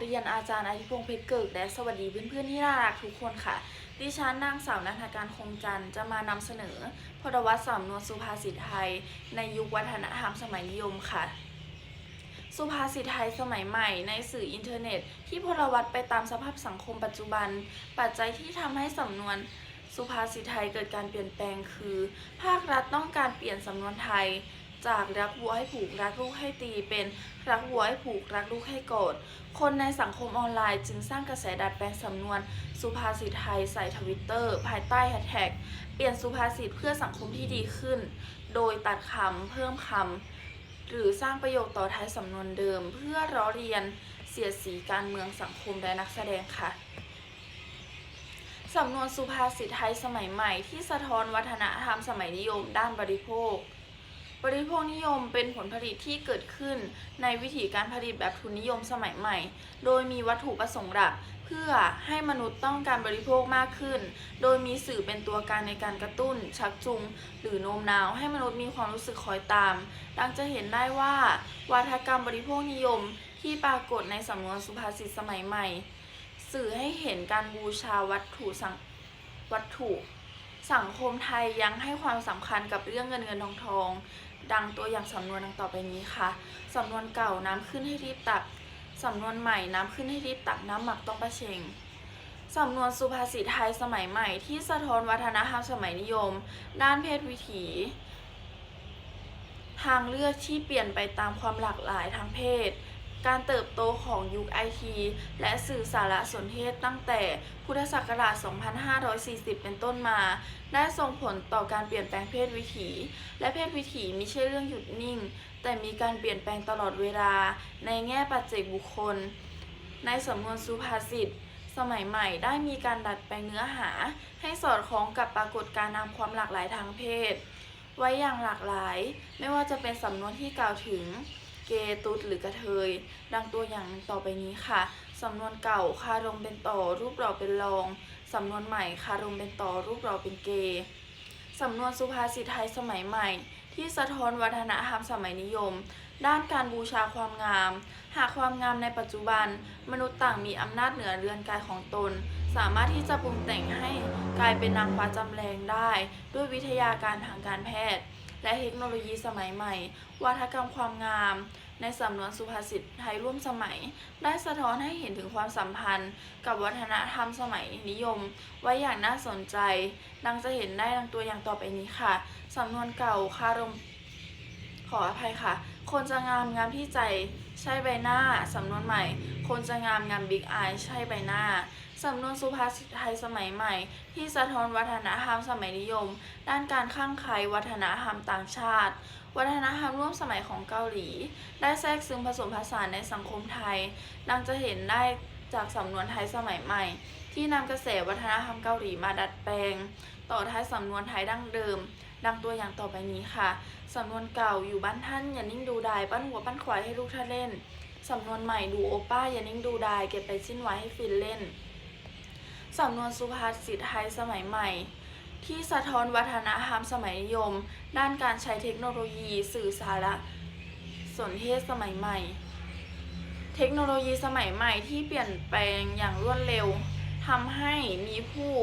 เรียนอาจารย์อาทิพงษ์เพชรเกิดและสวัสดีเพื่อนๆที่น่ารักทุกคนค่ะ ดิฉันนางสาวนันทการคงจันทร์จะมานำเสนอพจนวัตรสำนวนสุภาษิตไทย ในยุควัฒนธรรมสมัยนิยมค่ะ สุภาษิตไทยสมัยใหม่ในสื่ออินเทอร์เน็ต ที่พลวัตไปตามสภาพสังคมปัจจุบัน ปัจจัยที่ทำให้สำนวนสุภาษิตไทยเกิดการเปลี่ยนแปลงคือ ภาครัฐต้องการเปลี่ยนสำนวนไทย จากรักวัวให้ผูกรักลูกให้ตีเป็นรักวัวให้ผูกรักลูกให้โกรธคนในสังคมออนไลน์จึงสร้างกระแสดัดแปลงสำนวน สุภาษิตไทยใส่ทวิตเตอร์ภายใต้แฮชแท็กเปลี่ยนสุภาษิตเพื่อสังคมที่ดีขึ้น โดยตัดคำเพิ่มคำหรือสร้างประโยคต่อท้ายสำนวนเดิม เพื่อล้อเลียนเสียดสีการเมืองสังคมและนักแสดงค่ะสำนวนสุภาษิตไทยสมัยใหม่ที่สะท้อนวัฒนธรรมสมัยนิยมด้านบริโภค บริโภคนิยมเป็นผลผลิตที่เกิดขึ้นในวิถีการผลิตแบบทุนนิยมสมัยใหม่ โดยมีวัตถุประสงค์หลัก เพื่อให้มนุษย์ต้องการบริโภคมากขึ้น โดยมีสื่อเป็นตัวการในการกระตุ้น ชักจูงหรือโน้มน้าวให้มนุษย์มีความรู้สึกคอยตาม ดังจะเห็นได้ว่า วาทกรรมบริโภคนิยมที่ปรากฏในสำนวนสุภาษิตสมัยใหม่ สื่อให้เห็นการบูชาวัตถุสังวัตถุ สังคมไทยยังให้ความสำคัญกับเรื่องเงินเงินทองทอง ดังตัวอย่างสำนวนดังต่อไปนี้ค่ะ สำนวนเก่าน้ำขึ้นให้รีบตัก สำนวนใหม่น้ำขึ้นให้รีบตักน้ำหมักต้องประเชงสำนวนสุภาษิตไทยสมัยใหม่ที่สะท้อนวัฒนธรรมสมัยนิยม ด้านเพศวิถี ทางเลือกที่เปลี่ยนไปตามความหลากหลายทางเพศ การเติบโตของยุคไอทีและสื่อสารสนเทศตั้งแต่พุทธศักราช 2540 เป็นต้นมา ได้ส่งผลต่อการเปลี่ยนแปลงเพศวิถี และเพศวิถีไม่ใช่เรื่องหยุดนิ่ง แต่มีการเปลี่ยนแปลงตลอดเวลาในแง่ปัจเจกบุคคล ในสำนวนสุภาษิตสมัยใหม่ได้มีการดัดแปลงเนื้อหา ให้สอดคล้องกับปรากฏการณ์นำความหลากหลายทางเพศ ไว้อย่างหลากหลาย ไม่ว่าจะเป็นสำนวนที่กล่าวถึง เกย์ตุดหรือกระเทย ดังตัวอย่างต่อไปนี้ค่ะ สำนวนเก่าคารมเป็นต่อรูปเราเป็นรอง สำนวนใหม่คารมเป็นต่อรูปเราเป็นเกย์สำนวนสุภาษิตไทยสมัยใหม่ ที่สะท้อนวัฒนธรรมสมัยนิยม ด้านการบูชาความงาม หากความงามในปัจจุบัน มนุษย์ต่างมีอำนาจเหนือเรือนกายของตน สามารถที่จะปรุงแต่งให้กลายเป็นนางฟ้าจำแรงได้ ด้วยวิทยาการทางการแพทย์ และเทคโนโลยีสมัยใหม่ วัฒกรรมความงาม ในสำนวนสุภาษิตไทยร่วมสมัย ได้สะท้อนให้เห็นถึงความสัมพันธ์ กับวัฒนธรรมสมัยนิยม ไว้อย่างน่าสนใจ ดังจะเห็นได้ดังตัวอย่างต่อไปนี้ค่ะ สำนวนเก่าคารม ขออภัยค่ะ คนจะงามงามที่ใจใช่ใบหน้า สำนวนใหม่ คนจะงามงามบิ๊กอายใช่ใบหน้า สำนวนสุภาษิตไทยสมัยใหม่ ที่สะท้อนวัฒนธรรมสมัยนิยม ด้านการข้างใครวัฒนธรรมต่างชาติ วัฒนธรรมร่วมสมัยของเกาหลี ได้แทรกซึมผสมผสานในสังคมไทย ดังจะเห็นได้จากสำนวนไทยสมัยใหม่ ที่นำกระแสวัฒนธรรมเกาหลีมาดัดแปลง ต่อท้ายสำนวนไทยดั้งเดิม ดังตัวอย่างต่อไปนี้ค่ะ สำนวนเก่าอยู่บ้านท่านอย่านิ่งดูดายปั้นหัวปั้นควายให้ลูกท่านเล่น สำนวนใหม่ดูโอป้าอย่านิ่งดูดายเก็บไปชิ้นไว้ให้ฟินเล่น สำนวนสุภาษิตไทยสมัยใหม่ ที่สะท้อนวัฒนธรรมสมัยนิยม ด้านการใช้เทคโนโลยีสื่อสารสนเทศสมัยใหม่ เทคโนโลยีสมัยใหม่ที่เปลี่ยนแปลงอย่างรวดเร็วทำให้มีผู้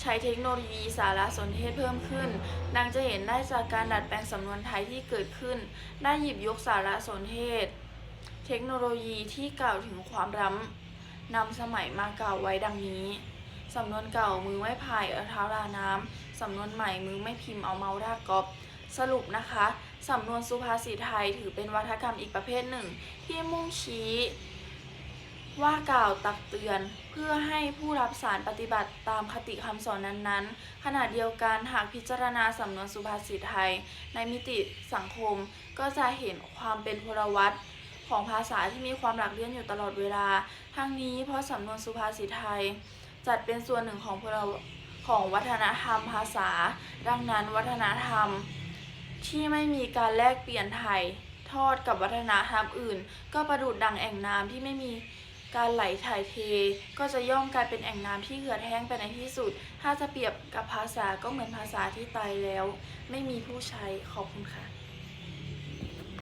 ใช้เทคโนโลยีสารสนเทศเพิ่มขึ้น ดังจะเห็นได้จากการดัดแปลงสำนวนไทยที่เกิดขึ้น ได้หยิบยกสารสนเทศ เทคโนโลยีที่กล่าวถึงความล้ำนำสมัยมากล่าวไว้ดังนี้สำนวนเก่ามือไม่พายเอาเท้าลาน้ำสำนวนใหม่มือไม่พิมพ์เอาเมาส์รากกอบสรุปนะคะ สำนวนสุภาษิตไทยถือเป็นวัฒกรรมอีกประเภทหนึ่ง ที่มุ่งชี้ ว่ากล่าวตักเตือนเพื่อให้ผู้รับสารปฏิบัติตามคติคำสอนนั้นๆ ขณะเดียวกันหากพิจารณาสำนวนสุภาษิตไทย ในมิติสังคมก็จะเห็นความเป็นพลวัตของภาษาที่มีความหลักเลี่ยนอยู่ตลอดเวลา ทั้งนี้เพราะสำนวนสุภาษิตไทย จัดเป็นส่วนหนึ่งของพลวของวัฒนธรรมภาษา ดังนั้นวัฒนธรรม ที่ไม่มีการแลกเปลี่ยนไทยทอดกับวัฒนธรรมอื่น ก็ประดุดดังแอ่งน้ำที่ไม่มี การไหลถ่ายเท ก็จะย่อมกลายเป็นแอ่งน้ำที่เหือดแห้งไปในที่สุด ถ้าจะเปรียบกับภาษาก็เหมือนภาษาที่ตายแล้ว ไม่มีผู้ใช้ขอบคุณค่ะ